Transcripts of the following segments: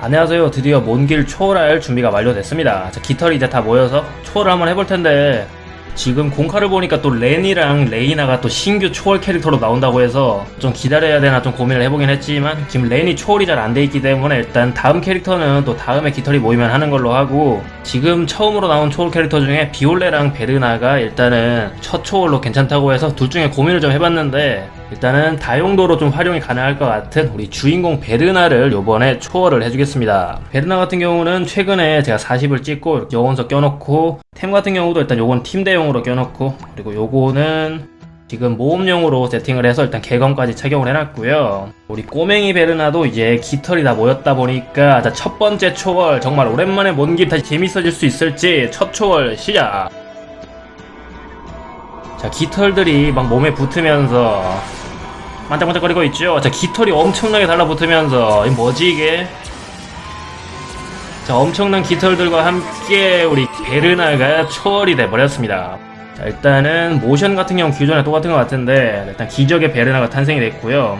안녕하세요. 드디어 먼 길 초월할 준비가 완료됐습니다. 자, 깃털이 이제 다 모여서 초월을 한번 해볼 텐데, 지금 공카를 보니까 또 렌이랑 레이나가 또 신규 초월 캐릭터로 나온다고 해서 좀 기다려야 되나 좀 고민을 해보긴 했지만, 지금 렌이 초월이 잘 안 돼 있기 때문에 일단 다음 캐릭터는 또 다음에 깃털이 모이면 하는 걸로 하고, 지금 처음으로 나온 초월 캐릭터 중에 비올레랑 베르나가 일단은 첫 초월로 괜찮다고 해서 둘 중에 고민을 좀 해봤는데, 일단은 다용도로 좀 활용이 가능할 것 같은 우리 주인공 베르나를 요번에 초월을 해주겠습니다. 베르나 같은 경우는 최근에 제가 40을 찍고 여원석 껴놓고 템 같은 경우도 일단 요건 팀 대용으로 껴놓고 그리고 요거는 지금 모험용으로 세팅을 해서 일단 개검까지 착용을 해놨고요. 우리 꼬맹이 베르나도 이제 깃털이 다 모였다 보니까 자, 첫 번째 초월 정말 오랜만에 먼길 다시 재밌어질 수 있을지 첫 초월 시작! 자, 깃털들이 막 몸에 붙으면서 반짝반짝거리고 있죠. 자, 깃털이 엄청나게 달라붙으면서 이 뭐지 이게? 자, 엄청난 깃털들과 함께 우리 베르나가 초월이 돼버렸습니다. 자, 일단은 모션 같은 경우 기존에 똑같은 것 같은데 일단 기적의 베르나가 탄생이 됐고요.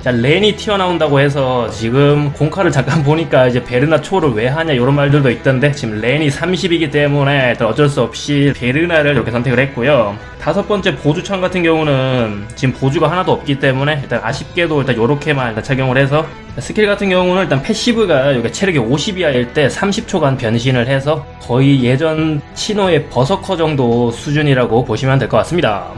자, 렌이 튀어나온다고 해서 지금 공카를 잠깐 보니까 이제 베르나 초를 왜 하냐 이런 말들도 있던데 지금 렌이 30이기 때문에 어쩔 수 없이 베르나를 이렇게 선택을 했고요. 다섯 번째 보주창 같은 경우는 지금 보주가 하나도 없기 때문에 일단 아쉽게도 일단 요렇게만 일단 착용을 해서 스킬 같은 경우는 일단 패시브가 여기 체력이 50 이하일 때 30초간 변신을 해서 거의 예전 신호의 버서커 정도 수준이라고 보시면 될 것 같습니다.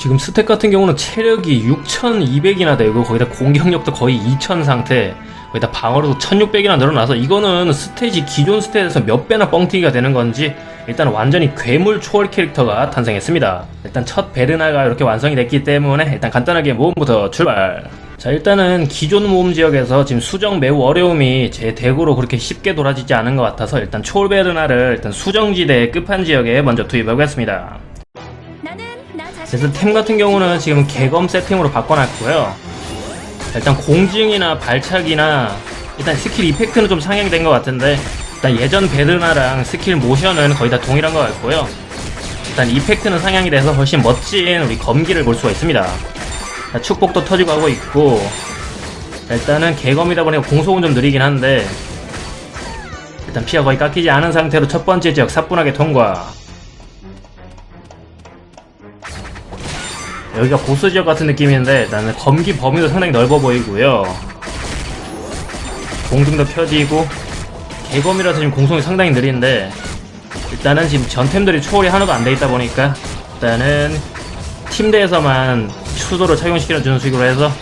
지금 스택 같은 경우는 체력이 6200이나 되고 거기다 공격력도 거의 2000 상태 거기다 방어력도 1600이나 늘어나서 이거는 스테이지 기존 스탯에서 몇 배나 뻥튀기가 되는 건지 일단 완전히 괴물 초월 캐릭터가 탄생했습니다. 일단 첫 베르나가 이렇게 완성이 됐기 때문에 일단 간단하게 모험부터 출발. 자 일단은 기존 모험 지역에서 지금 수정 매우 어려움이 제 덱으로 그렇게 쉽게 돌아지지 않은 것 같아서 일단 초월 베르나를 일단 수정지대 끝판 지역에 먼저 투입하겠습니다. 나는 나 자신 그래서 템 같은 경우는 지금 개검 세팅으로 바꿔놨고요. 일단 공증이나 발차기나 일단 스킬 이펙트는 좀 상향이 된것 같은데 일단 예전 베르나랑 스킬 모션은 거의 다 동일한 것 같고요. 일단 이펙트는 상향이 돼서 훨씬 멋진 우리 검기를 볼 수가 있습니다. 자, 축복도 터지고 하고 있고 자, 일단은 개검이다 보니까 공속은 좀 느리긴 한데 일단 피가 거의 깎이지 않은 상태로 첫 번째 지역 사뿐하게 통과 여기가 보스 지역 같은 느낌인데 나는 검기 범위도 상당히 넓어 보이고요. 공중도 펴지고 개검이라서 지금 공속이 상당히 느린데 일단은 지금 전템들이 초월이 하나도 안 돼 있다 보니까 일단은 팀대에서만 추도를 착용시켜주는 식으로 해서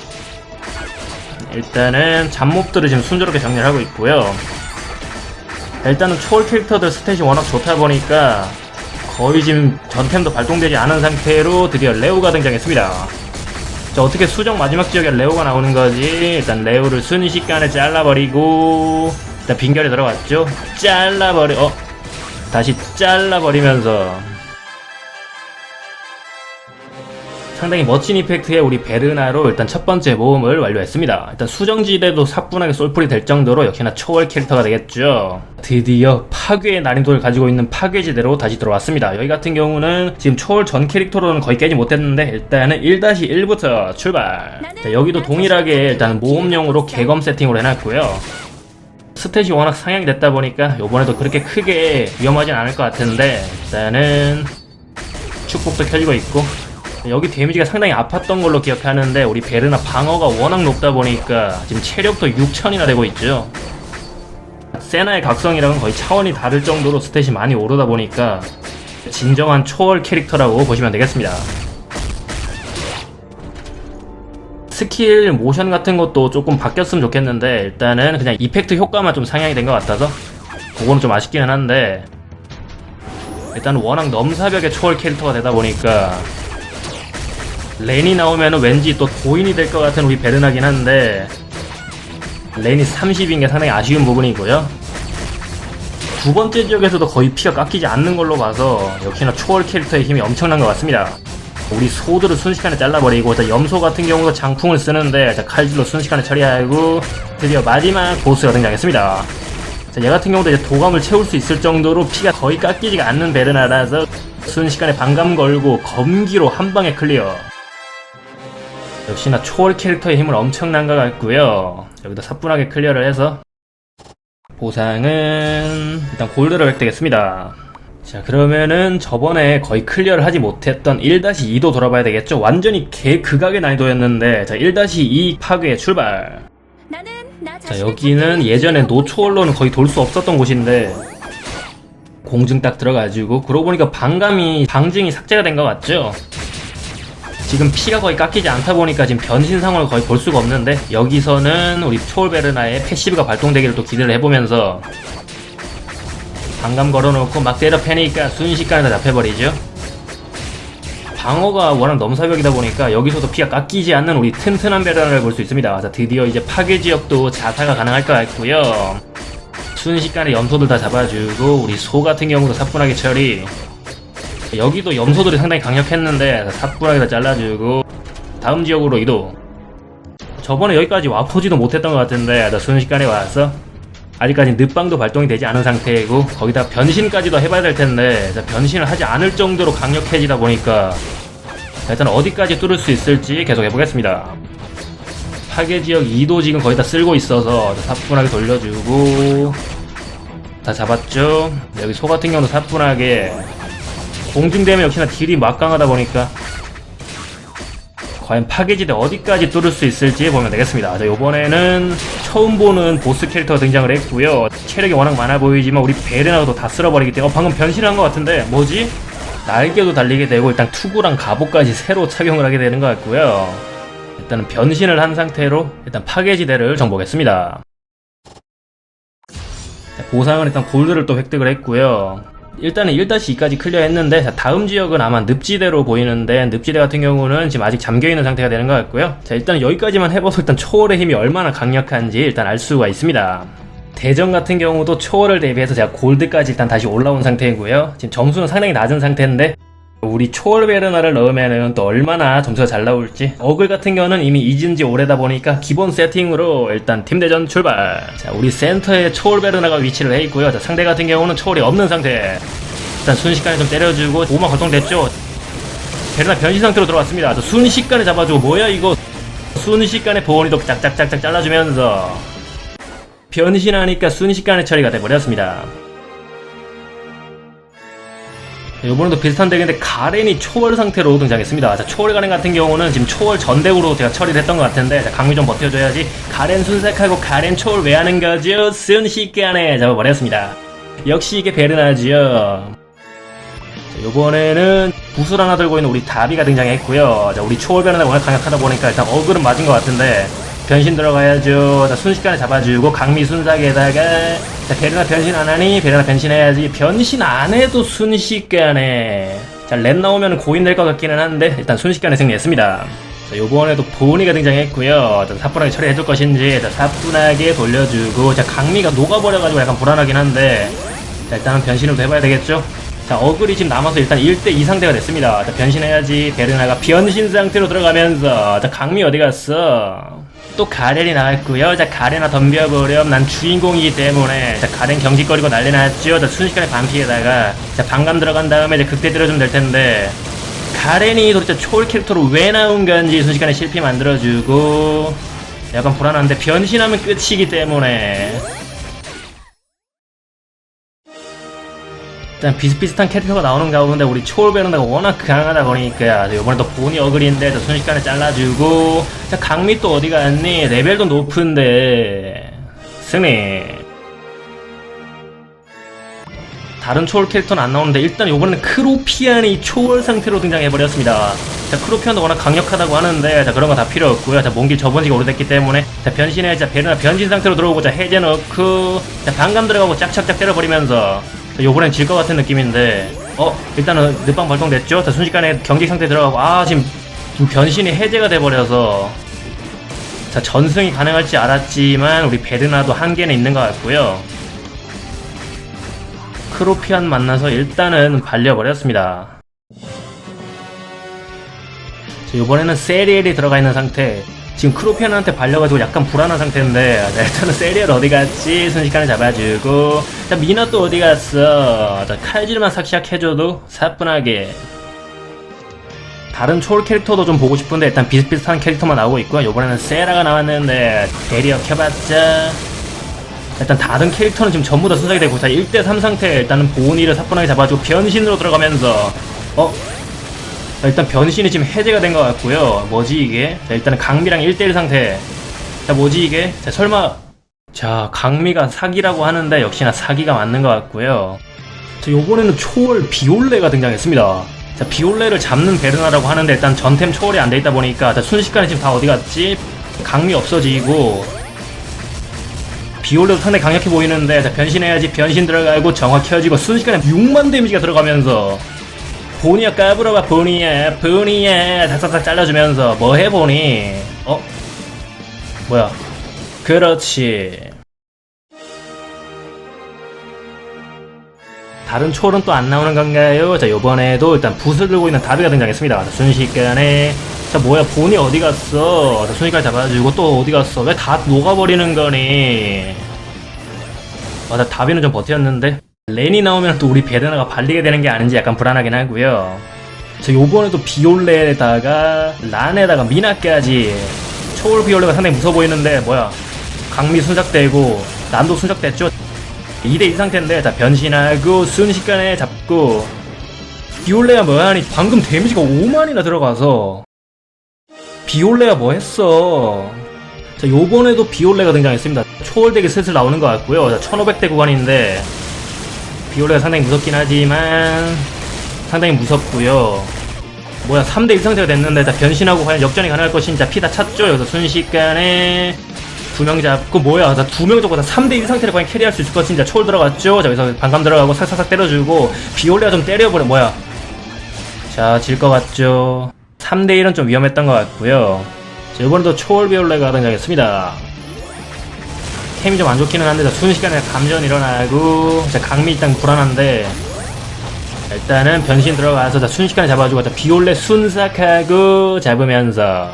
일단은 잡몹들을 지금 순조롭게 정리를 하고 있고요. 일단은 초월 캐릭터들 스탯이 워낙 좋다 보니까 거의 지금 전템도 발동되지 않은 상태로 드디어 레오가 등장했습니다. 자, 어떻게 수정 마지막 지역에 레오가 나오는 거지? 일단 레오를 순식간에 잘라버리고, 일단 빈결에 들어갔죠? 잘라버리, 어? 다시 잘라버리면서, 상당히 멋진 이펙트의 우리 베르나로 일단 첫 번째 모험을 완료했습니다. 일단 수정지대도 사뿐하게 솔플이 될 정도로 역시나 초월 캐릭터가 되겠죠. 드디어 파괴의 난이도를 가지고 있는 파괴지대로 다시 들어왔습니다. 여기 같은 경우는 지금 초월 전 캐릭터로는 거의 깨지 못했는데 일단은 1-1부터 출발. 자, 여기도 동일하게 일단 모험용으로 개검 세팅으로 해놨고요. 스탯이 워낙 상향이 됐다 보니까 이번에도 그렇게 크게 위험하진 않을 것 같은데 일단은 축복도 켜지고 있고 여기 데미지가 상당히 아팠던 걸로 기억하는데 우리 베르나 방어가 워낙 높다 보니까 지금 체력도 6000이나 되고 있죠. 세나의 각성이랑은 거의 차원이 다를 정도로 스탯이 많이 오르다 보니까 진정한 초월 캐릭터라고 보시면 되겠습니다. 스킬 모션 같은 것도 조금 바뀌었으면 좋겠는데 일단은 그냥 이펙트 효과만 좀 상향이 된 것 같아서 그거는 좀 아쉽기는 한데 일단 워낙 넘사벽의 초월 캐릭터가 되다 보니까 렌이 나오면 왠지 또 도인이 될 것 같은 우리 베르나긴 한데 렌이 30인 게 상당히 아쉬운 부분이고요. 두 번째 지역에서도 거의 피가 깎이지 않는 걸로 봐서 역시나 초월 캐릭터의 힘이 엄청난 것 같습니다. 우리 소들을 순식간에 잘라버리고 자, 염소 같은 경우도 장풍을 쓰는데 자, 칼질로 순식간에 처리하고 드디어 마지막 보스가 등장했습니다. 자, 얘 같은 경우도 이제 도감을 채울 수 있을 정도로 피가 거의 깎이지가 않는 베르나라서 순식간에 반감 걸고 검기로 한 방에 클리어 역시나 초월 캐릭터의 힘은 엄청난 것 같고요 여기다 사뿐하게 클리어를 해서 보상은 일단 골드를 획득했습니다. 자 그러면은 저번에 거의 클리어를 하지 못했던 1-2도 돌아봐야 되겠죠? 완전히 개 극악의 난이도였는데 자 1-2 파괴 출발 자 여기는 예전에 노초월로는 거의 돌 수 없었던 곳인데 공증 딱 들어가지고 그러고 보니까 방감이 방증이 삭제가 된 것 같죠? 지금 피가 거의 깎이지 않다 보니까 지금 변신 상황을 거의 볼 수가 없는데 여기서는 우리 초월베르나의 패시브가 발동되기를 또 기대를 해보면서 방감 걸어놓고 막 때려 패니까 순식간에 다 잡혀버리죠. 방어가 워낙 넘사벽이다 보니까 여기서도 피가 깎이지 않는 우리 튼튼한 베르나를 볼 수 있습니다. 자 드디어 이제 파괴 지역도 자타가 가능할 것 같고요. 순식간에 염소들 다 잡아주고 우리 소 같은 경우도 사뿐하게 처리 여기도 염소들이 상당히 강력했는데 사뿐하게 다 잘라주고 다음 지역으로 이동. 저번에 여기까지 와보지도 못했던 것 같은데 나 순식간에 왔어 아직까지 늪방도 발동이 되지 않은 상태이고 거기다 변신까지도 해봐야 될 텐데 자, 변신을 하지 않을 정도로 강력해지다 보니까 자, 일단 어디까지 뚫을 수 있을지 계속 해보겠습니다. 파괴 지역 2도 지금 거의 다 쓸고 있어서 사뿐하게 돌려주고 다 잡았죠? 여기 소 같은 경우도 사뿐하게 공중되면 역시나 딜이 막강하다 보니까 과연 파괴지대 어디까지 뚫을 수 있을지 보면 되겠습니다. 자, 요번에는 처음 보는 보스 캐릭터가 등장을 했고요. 체력이 워낙 많아 보이지만 우리 베르나도 다 쓸어버리기 때문에 어, 방금 변신한 것 같은데 뭐지? 날개도 달리게 되고 일단 투구랑 갑옷까지 새로 착용을 하게 되는 것 같고요. 일단은 변신을 한 상태로 일단 파괴지대를 정복했습니다. 자, 보상은 일단 골드를 또 획득을 했고요. 일단은 1-2까지 클리어 했는데 자, 다음 지역은 아마 늪지대로 보이는데 늪지대 같은 경우는 지금 아직 잠겨있는 상태가 되는 것 같고요. 자 일단 여기까지만 해봐서 일단 초월의 힘이 얼마나 강력한지 일단 알 수가 있습니다. 대전 같은 경우도 초월을 대비해서 제가 골드까지 일단 다시 올라온 상태이고요. 지금 점수는 상당히 낮은 상태인데 우리 초월 베르나를 넣으면은 또 얼마나 점수가 잘 나올지. 어글 같은 경우는 이미 잊은 지 오래다 보니까 기본 세팅으로 일단 팀대전 출발. 자 우리 센터에 초월 베르나가 위치를 해 있고요. 자 상대 같은 경우는 초월이 없는 상태. 일단 순식간에 좀 때려주고 오마 활동됐죠? 베르나 변신 상태로 들어왔습니다. 자, 순식간에 잡아주고 뭐야 이거? 순식간에 보온이도 짝짝짝짝 잘라주면서 변신하니까 순식간에 처리가 돼버렸습니다 이번에도 비슷한 덱인데 가렌이 초월 상태로 등장했습니다. 자, 초월 가렌 같은 경우는 지금 초월 전덱으로 제가 처리를 했던 것 같은데 자, 강미 좀 버텨줘야지 가렌 순삭하고 가렌 초월 왜 하는 거죠? 순식간에 잡아버렸습니다. 역시 이게 베르나지요. 자, 요번에는 구슬 하나 들고 있는 우리 다비가 등장했고요. 자, 우리 초월 베르나가 워낙 강력하다 보니까 일단 어글은 맞은 것 같은데 변신 들어가야죠. 자, 순식간에 잡아주고 강미 순삭에다가 자, 베르나 변신 안 하니 베르나 변신해야지. 변신 안 해도 순식간에 자, 렌 나오면 고인 될 것 같기는 한데 일단 순식간에 승리했습니다. 자, 요번에도 보니가 등장했고요. 자, 사뿐하게 처리해줄 것인지 자, 사뿐하게 돌려주고 자, 강미가 녹아버려가지고 약간 불안하긴 한데 자, 일단은 변신을 또 해봐야 되겠죠? 자, 어글이 지금 남아서 일단 1대2 상태가 됐습니다. 자, 변신해야지. 베르나가 변신 상태로 들어가면서 자, 강미 어디 갔어? 또 가렌이 나왔고요. 자, 가렌아 덤벼버렴. 난 주인공이기 때문에 자, 가렌 경직거리고 난리 났죠. 자, 순식간에 반피에다가 자, 방감 들어간 다음에 이제 극대 때려주면 될 텐데 가렌이 도대체 초월 캐릭터로 왜 나온 건지 순식간에 실패 만들어주고 약간 불안한데 변신하면 끝이기 때문에 일단 비슷비슷한 캐릭터가 나오는 가운데 우리 초월 베르나가 워낙 강하다 보니까 이번에도 본이 저 순식간에 잘라주고. 자 강미 또 어디 갔니? 레벨도 높은데. 승리. 다른 초월 캐릭터는 안 나오는데 일단 이번에는 크로피안이 초월 상태로 등장해버렸습니다. 자 크로피안도 워낙 강력하다고 하는데 자 그런 거 다 필요 없고요. 자 몽길 접은 지가 오래됐기 때문에. 자 변신해. 자 베르나 변신 상태로 들어오고 자 해제 넣고. 자 방감 들어가고 짝짝짝 때려버리면서. 자, 요번엔 질 것 같은 느낌인데 어 일단은 늪방 발동됐죠? 자 순식간에 경기 상태 들어가고 아 지금 변신이 해제가 돼버려서. 자 전승이 가능할지 알았지만 우리 베르나도 한계는 있는 것 같고요. 크로피안 만나서 일단은 발려버렸습니다. 자, 이번에는 세리엘이 들어가 있는 상태 지금 크로피안한테 발려가지고 약간 불안한 상태인데 자, 일단은 세리엘 어디 갔지? 순식간에 잡아주고. 자 미나 또 어디 갔어? 자 칼질만 싹싹 해줘도 사뿐하게. 다른 초월 캐릭터도 좀 보고 싶은데 일단 비슷비슷한 캐릭터만 나오고 있고요. 이번에는 세라가 나왔는데 대리어 켜봤자. 일단 다른 캐릭터는 지금 전부 다 순삭이 되고 자 1대3 상태 일단은 보니를 사뿐하게 잡아주고 변신으로 들어가면서. 어? 자, 일단 변신이 지금 해제가 된 것 같고요. 뭐지 이게? 자 일단은 강미랑 1대1 상태. 자 뭐지 이게? 자 설마. 자 강미가 사기라고 하는데 역시나 사기가 맞는 것 같고요. 자 요번에는 초월 비올레가 등장했습니다. 자 비올레를 잡는 베르나라고 하는데 일단 전템 초월이 안 돼 있다 보니까 자 순식간에 지금 다 어디 갔지? 강미 없어지고. 비올레도 상당히 강력해 보이는데 자 변신해야지. 변신 들어가고 정화 켜지고 순식간에 6만 데미지가 들어가면서 보니야 까불어봐 보니야 보니야. 닥닥닥 잘라주면서 뭐 해 보니? 어? 뭐야? 그렇지. 다른 초월은 또 안 나오는 건가요? 자 요번에도 일단 붓을 들고 있는 다비가 등장했습니다. 자, 순식간에. 자 뭐야 본이 어디 갔어? 자 순식간에 잡아주고 또 어디 갔어? 왜 다 녹아버리는 거니? 와나 다비는 좀 버텼는데 렌이 나오면 또 우리 베르나가 발리게 되는 게 아닌지 약간 불안하긴 하고요. 자 요번에도 비올레에다가 란에다가 미나까지 초월 비올레가 상당히 무서워 보이는데 뭐야. 강미 순삭되고 난도 순삭됐죠? 2대2 상태인데 자 변신하고 순식간에 잡고 비올레가 뭐하니 방금 데미지가 5만이나 들어가서. 비올레가 뭐 했어? 자 요번에도 비올레가 등장했습니다. 초월덱이 슬슬 나오는 것 같고요. 자 1500대 구간인데 비올레가 상당히 무섭긴 하지만 상당히 무섭고요. 뭐야 3대1 상태가 됐는데 자 변신하고 과연 역전이 가능할 것인지 피 다 찼죠? 여기서 순식간에 두 명 잡고 뭐야 나 두 명 잡고 다 3대1 상태를 과연 캐리할 수 있을 것인지 자, 초월 들어갔죠? 자 여기서 반감 들어가고 삭삭삭 때려주고 비올레가 좀 때려버려 뭐야. 자 질 것 같죠? 3대1은 좀 위험했던 것 같고요. 자 이번에도 초월 비올레가 등장했습니다 템이 좀 안 좋기는 한데 자, 순식간에 감전 일어나고 자 강미 일단 불안한데 자, 일단은 변신 들어가서 자, 순식간에 잡아주고 자, 비올레 순삭하고 잡으면서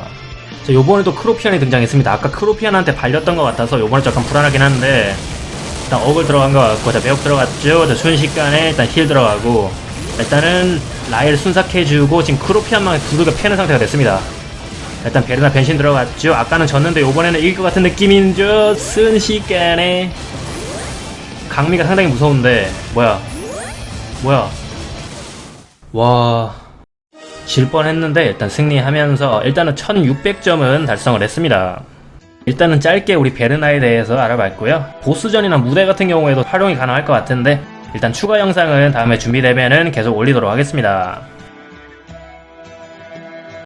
자, 요번에도 크로피안이 등장했습니다. 아까 크로피안한테 발렸던 것 같아서 요번에 약간 불안하긴 한데 일단 억을 들어간 것 같고 자 매혹 들어갔죠. 자, 순식간에 일단 힐 들어가고 일단은 라일 순삭해주고 지금 크로피안만 두들겨 패는 상태가 됐습니다. 일단 베르나 변신 들어갔죠. 아까는 졌는데 요번에는 이길 것 같은 느낌이죠. 순식간에 강미가 상당히 무서운데 뭐야 뭐야 와... 질 뻔했는데 일단 승리하면서 일단은 1600점은 달성을 했습니다. 일단은 짧게 우리 베르나에 대해서 알아봤고요. 보스전이나 무대 같은 경우에도 활용이 가능할 것 같은데 일단 추가 영상은 다음에 준비되면은 계속 올리도록 하겠습니다.